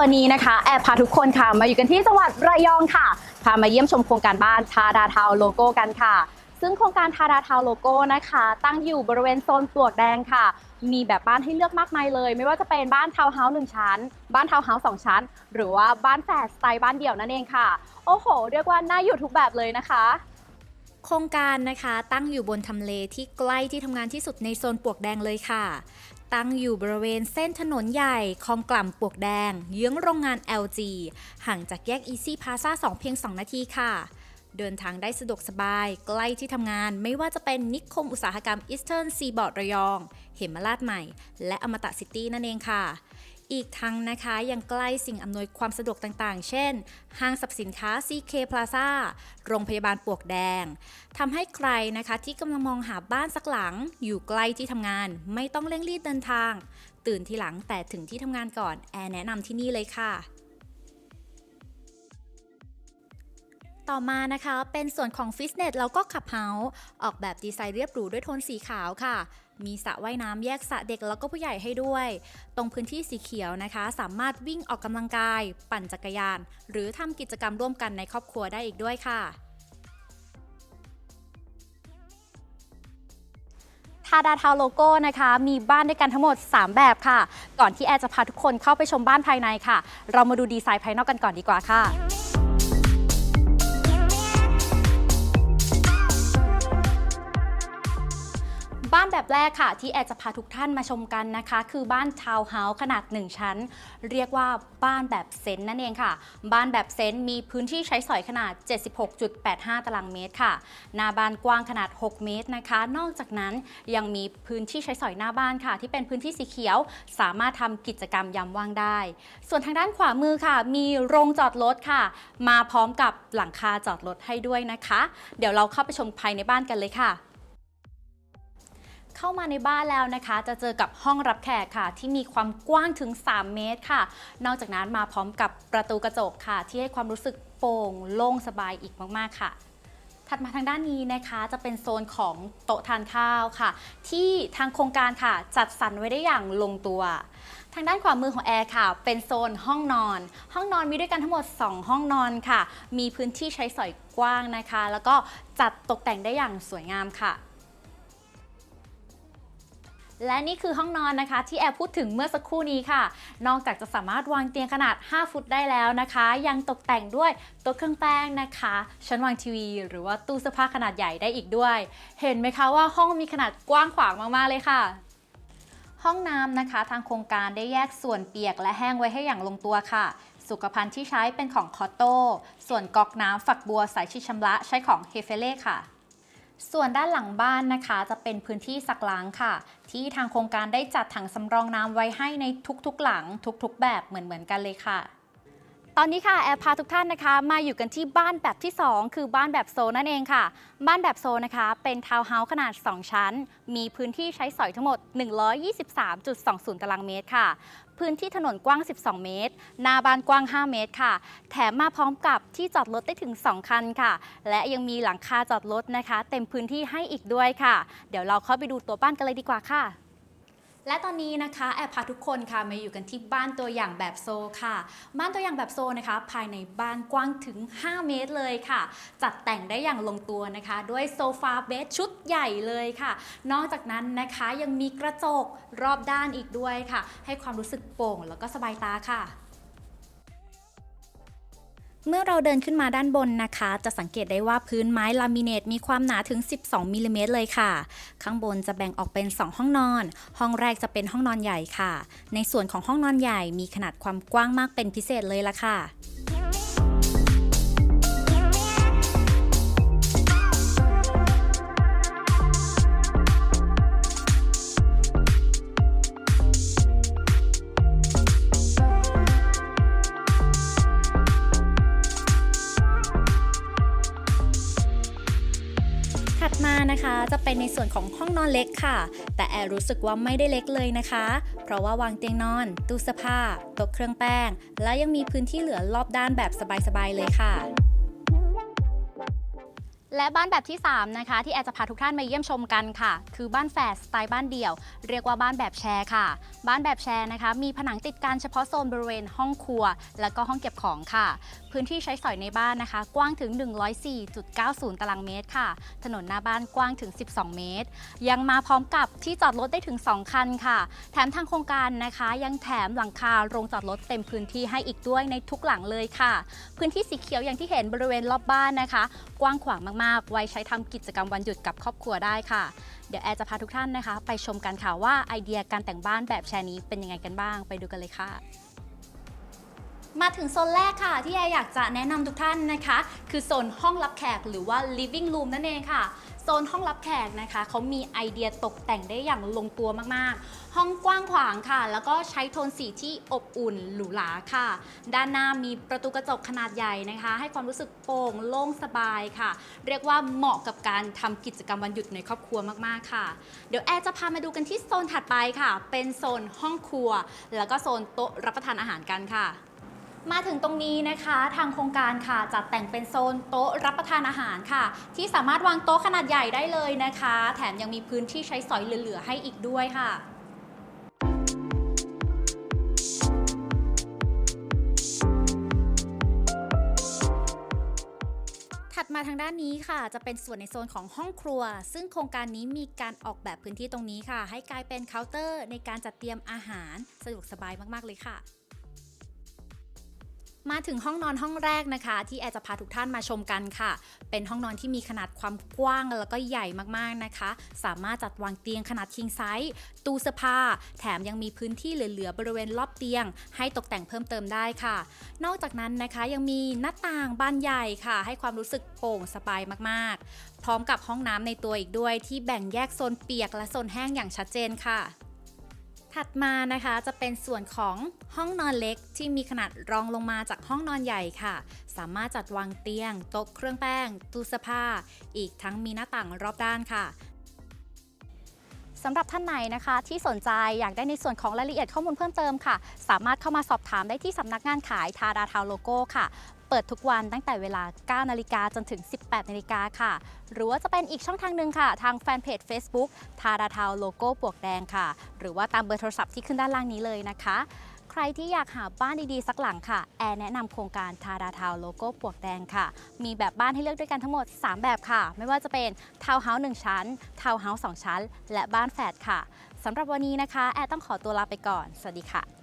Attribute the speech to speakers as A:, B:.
A: วันนี้นะคะแอบพาทุกคนค่ะมาอยู่กันที่จังหวัดระยองค่ะ พามาเยี่ยมชมโครงการบ้านทาดาทาวโลโก้กันค่ะ ซึ่งโครงการทาดาทาวโลโก้นะคะ ตั้งอยู่บริเวณโซนปลวกแดงค่ะ มีแบบบ้านให้เลือกมากมายเลย ไม่ว่าจะเป็นบ้านทาวน์เฮาส์หนึ่งชั้น บ้านทาวน์เฮาส์สองชั้น หรือว่าบ้านแฝดสไตล์บ้านเดี่ยวนั่นเองค่ะ โอ้โห เรียกว่าน่าอยู่ทุกแบบเลยนะคะ
B: โครงการนะคะตั้งอยู่บนทำเลที่ใกล้ที่ทำงานที่สุดในโซนปวกแดงเลยค่ะ ตั้งอยู่บริเวณเส้นถนนใหญ่คลองกล่ำปวกแดง เยื้องโรงงาน LG ห่างจากแยก Easy Plaza 2เพียง 2 นาทีค่ะ เดินทางได้สะดวกสบาย ใกล้ที่ทำงานไม่ว่าจะเป็นนิคมอุตสาหกรรมอีสเทิร์นซีบอร์ดระยอง เหมราชใหม่ และอมตะซิตี้นั่นเองค่ะ อีกทั้งนะคะยังใกล้สิ่งอำนวยความสะดวกต่างๆ เช่น ห้างสรรพสินค้า CK Plaza โรงพยาบาลปวกแดงทำให้ใครนะคะที่กำลังมองหาบ้านสักหลัง อยู่ใกล้ที่ทำงาน ไม่ต้องเร่งรีบเดินทาง ตื่นทีหลังแต่ถึงที่ทำงานก่อนแอร์แนะนำที่นี่เลยค่ะต่อมานะคะเป็นส่วนของฟิตเนสแล้วก็ขับเฮาส์ออกแบบดีไซน์เรียบหรูด้วยโทนสีขาวค่ะ มีสระว่ายน้ำแยกสระเด็กแล้วก็ผู้ใหญ่ให้ด้วย ตรงพื้นที่สีเขียวนะคะ สามารถวิ่งออกกำลังกาย ปั่นจักรยาน หรือทำกิจกรรมร่วมกันในครอบครัวได้อีกด้วยค่ะ
A: ทาดาทาวโลโก้นะคะ มีบ้านด้วยกันทั้งหมด 3 แบบค่ะ ก่อนที่แอร์จะพาทุกคนเข้าไปชมบ้านภายในค่ะ เรามาดูดีไซน์ภายนอกกันก่อนดีกว่าค่ะ แบบแรกค่ะที่แอร์จะพาทุกท่านมาชมกันนะคะ คือบ้านทาวน์เฮาส์ขนาด 1 ชั้น เรียกว่าบ้านแบบเซนนั่นเองค่ะ บ้านแบบเซนมีพื้นที่ใช้สอยขนาด 76.85 ตารางเมตรค่ะ หน้าบ้านกว้างขนาด 6 เมตรนะคะ นอกจากนั้นยังมีพื้นที่ใช้สอยหน้าบ้านค่ะ ที่เป็นพื้นที่สีเขียว สามารถทำกิจกรรมยามว่างได้ ส่วนทางด้านขวามือค่ะ มีโรงจอดรถค่ะ มาพร้อมกับหลังคาจอดรถให้ด้วยนะคะ เดี๋ยวเราเข้าไปชมภายในบ้านกันเลยค่ะ เข้ามาในบ้านแล้วนะคะ จะเจอกับห้องรับแขกค่ะ ที่มีความกว้างถึง 3 เมตรค่ะ นอกจากนั้นมาพร้อมกับประตูกระจกค่ะ ที่ให้ความรู้สึกโปร่งโล่งสบายอีกมากๆค่ะถัดมาทางด้านนี้นะคะจะเป็นโซนของโต๊ะทานข้าวค่ะ ที่ทางโครงการค่ะ จัดสรรไว้ได้อย่างลงตัว ทางด้านขวามือของแอร์ค่ะ เป็นโซนห้องนอน ห้องนอนมีด้วยกันทั้งหมด 2 ห้องนอนค่ะ มีพื้นที่ใช้สอยกว้างนะคะ แล้วก็จัดตกแต่งได้อย่างสวยงามค่ะ และนี่คือห้องนอนนะคะ ที่แอบพูดถึงเมื่อสักครู่นี้ค่ะ นอกจากจะสามารถวางเตียงขนาด 5 ฟุตได้แล้วนะคะ ยังตกแต่งด้วยโต๊ะเครื่องแป้งนะคะ ชั้นวางทีวี หรือว่าตู้เสื้อผ้าขนาดใหญ่ได้อีกด้วย เห็นไหมคะว่าห้องมีขนาดกว้างขวางมาก ๆ เลยค่ะห้องน้ำนะคะ ทางโครงการได้แยกส่วนเปียกและแห้งไว้ให้อย่างลงตัวค่ะ สุขภัณฑ์ที่ใช้เป็นของคอโต้ส่วนก๊อกน้ำฝักบัวสายชิดชำระใช้ของเฮเฟเล่ค่ะ ส่วนด้านหลังบ้านนะคะ จะเป็นพื้นที่สักล้างค่ะ ที่ทางโครงการได้จัดถังสำรองน้ำไว้ให้ในทุกๆหลัง ทุกๆ แบบเหมือนๆกันเลยค่ะตอนนี้ค่ะแอร์พาทุกท่านนะคะมาอยู่กันที่บ้านแบบที่ 2 คือบ้านแบบโซนนั่นเองค่ะ บ้านแบบโซนนะคะ เป็นทาวน์เฮาส์ขนาด 2 ชั้น มีพื้นที่ใช้สอยทั้งหมด 123.20 ตารางเมตรค่ะ พื้นที่ถนนกว้าง 12 เมตร หน้าบ้านกว้าง 5 เมตรค่ะ แถมมาพร้อมกับที่จอดรถได้ถึง 2 คันค่ะ และยังมีหลังคาจอดรถนะคะ เต็มพื้นที่ให้อีกด้วยค่ะ เดี๋ยวเราเข้าไปดูตัวบ้านกันเลยดีกว่าค่ะ และตอนนี้นะคะแอบพาทุกคนค่ะมาอยู่กันที่บ้านตัวอย่างแบบโซค่ะ บ้านตัวอย่างแบบโซนะคะ ภายในบ้านกว้างถึง 5 เมตรเลยค่ะ จัดแต่งได้อย่างลงตัวนะคะ ด้วยโซฟาเบดชุดใหญ่เลยค่ะ นอกจากนั้นนะคะยังมีกระจกรอบด้านอีกด้วยค่ะ ให้ความรู้สึกโปร่งแล้วก็สบายตาค่ะ เมื่อเราเดินขึ้นมาด้านบนนะคะ จะสังเกตได้ว่าพื้นไม้ลามิเนตมีความหนาถึง 12มิลลิเมตรเลยค่ะ ข้างบนจะแบ่งออกเป็น 2 ห้องนอน ห้องแรกจะเป็นห้องนอนใหญ่ค่ะ ในส่วนของห้องนอนใหญ่มีขนาดความกว้างมากเป็นพิเศษเลยละค่ะ นะคะ จะเป็นในส่วนของห้องนอนเล็กค่ะ แต่แอร์รู้สึกว่าไม่ได้เล็กเลยนะคะ เพราะว่าวางเตียงนอน ตู้เสื้อผ้าโต๊ะเครื่องแป้ง และยังมีพื้นที่เหลือรอบด้านแบบสบายๆเลยค่ะ และบ้านแบบที่ 3 นะคะ ที่แอร์จะพาทุกท่านมาเยี่ยมชมกันค่ะ คือบ้านแฝดสไตล์บ้านเดี่ยว เรียกว่าบ้านแบบแชร์ค่ะ บ้านแบบแชร์นะคะ มีผนังติดกันเฉพาะโซนบริเวณห้องครัว และก็ห้องเก็บของค่ะ พื้นที่ใช้สอยในบ้านนะคะ กว้างถึง 104.90 ตารางเมตรค่ะ ถนนหน้าบ้านกว้างถึง 12 เมตร ยังมาพร้อมกับที่จอดรถได้ถึง 2 คันค่ะ แถมทางโครงการนะคะ ยังแถมหลังคาโรงจอดรถเต็มพื้นที่ให้อีกด้วยในทุกหลังเลยค่ะ พื้นที่สีเขียวอย่างที่เห็นบริเวณรอบบ้านนะคะ กว้างขวางมากๆไว้ใช้ทำกิจกรรมวันหยุดกับครอบครัวได้ค่ะ เดี๋ยวแอร์จะพาทุกท่านนะคะ ไปชมกันค่ะว่าไอเดียการแต่งบ้านแบบแชร์นี้เป็นยังไงกันบ้าง ไปดูกันเลยค่ะ มาถึงโซนแรกค่ะ ที่แอร์อยากจะแนะนำทุกท่านนะคะ คือโซนห้องรับแขกหรือว่า living room นั่นเองค่ะโซนห้องรับแขกนะคะเขามีไอเดียตกแต่งได้อย่างลงตัวมากๆ ห้องกว้างขวางค่ะ แล้วก็ใช้โทนสีที่อบอุ่นหรูหราค่ะ ด้านหน้ามีประตูกระจกขนาดใหญ่นะคะ ให้ความรู้สึกโปร่งโล่งสบายค่ะ เรียกว่าเหมาะกับการทำกิจกรรมวันหยุดในครอบครัวมากๆค่ะ เดี๋ยวแอร์จะพามาดูกันที่โซนถัดไปค่ะ เป็นโซนห้องครัว แล้วก็โซนโต๊ะรับประทานอาหารกันค่ะ มาถึงตรงนี้นะคะทางโครงการค่ะจัดแต่งเป็นโซนโต๊ะรับประทานอาหารค่ะ ที่สามารถวางโต๊ะขนาดใหญ่ได้เลยนะคะ แถมยังมีพื้นที่ใช้สอยเหลือๆให้อีกด้วยค่ะถัดมาทางด้านนี้ค่ะ จะเป็นส่วนในโซนของห้องครัว ซึ่งโครงการนี้มีการออกแบบพื้นที่ตรงนี้ค่ะ ให้กลายเป็นเคาน์เตอร์ในการจัดเตรียมอาหารสะดวกสบายมาก ๆ เลยค่ะ มาถึงห้องนอนห้องแรกนะคะ ที่แอร์จะพาทุกท่านมาชมกันค่ะ เป็นห้องนอนที่มีขนาดความกว้างแล้วก็ใหญ่มากๆนะคะ สามารถจัดวางเตียงขนาด king size ตู้เสื้อผ้า แถมยังมีพื้นที่เหลือๆบริเวณรอบเตียง ให้ตกแต่งเพิ่มเติมได้ค่ะ นอกจากนั้นนะคะยังมีหน้าต่างบานใหญ่ค่ะ ให้ความรู้สึกโปร่งสบายมากๆ พร้อมกับห้องน้ำในตัวอีกด้วย ที่แบ่งแยกโซนเปียกและโซนแห้งอย่างชัดเจนค่ะ ถัดมานะคะจะเป็นส่วนของห้องนอนเล็กที่มีขนาดรองลงมาจากห้องนอนใหญ่ค่ะ สามารถจัดวางเตียง โต๊ะเครื่องแป้ง ตู้เสื้อผ้า อีกทั้งมีหน้าต่างรอบด้านค่ะ สำหรับท่านไหนนะคะ ที่สนใจอยากได้ในส่วนของรายละเอียดข้อมูลเพิ่มเติมค่ะ สามารถเข้ามาสอบถามได้ที่สำนักงานขายทาดาทาวโลโก้ค่ะ เปิดทุกวันตั้งแต่เวลา 9 นาฬิกาจนถึง 18 นาฬิกาค่ะ หรือว่าจะเป็นอีกช่องทางหนึ่งค่ะ ทางแฟนเพจ Facebook ทาดาทาวโลโก้ปวกแดงค่ะ หรือว่าตามเบอร์โทรศัพท์ที่ขึ้นด้านล่างนี้เลยนะคะ ใครที่อยากหาบ้านดีๆ สักหลังค่ะ แอร์แนะนำโครงการทาดาทาวโลโก้ปวกแดงค่ะ มีแบบบ้านให้เลือกด้วยกันทั้งหมด 3 แบบค่ะ ไม่ว่าจะเป็นทาวน์เฮาส์1ชั้น ทาวน์เฮาส์2ชั้น และบ้านแฝดค่ะสำหรับวันนี้นะคะ แอร์ต้องขอตัวลาไปก่อน สวัสดีค่ะ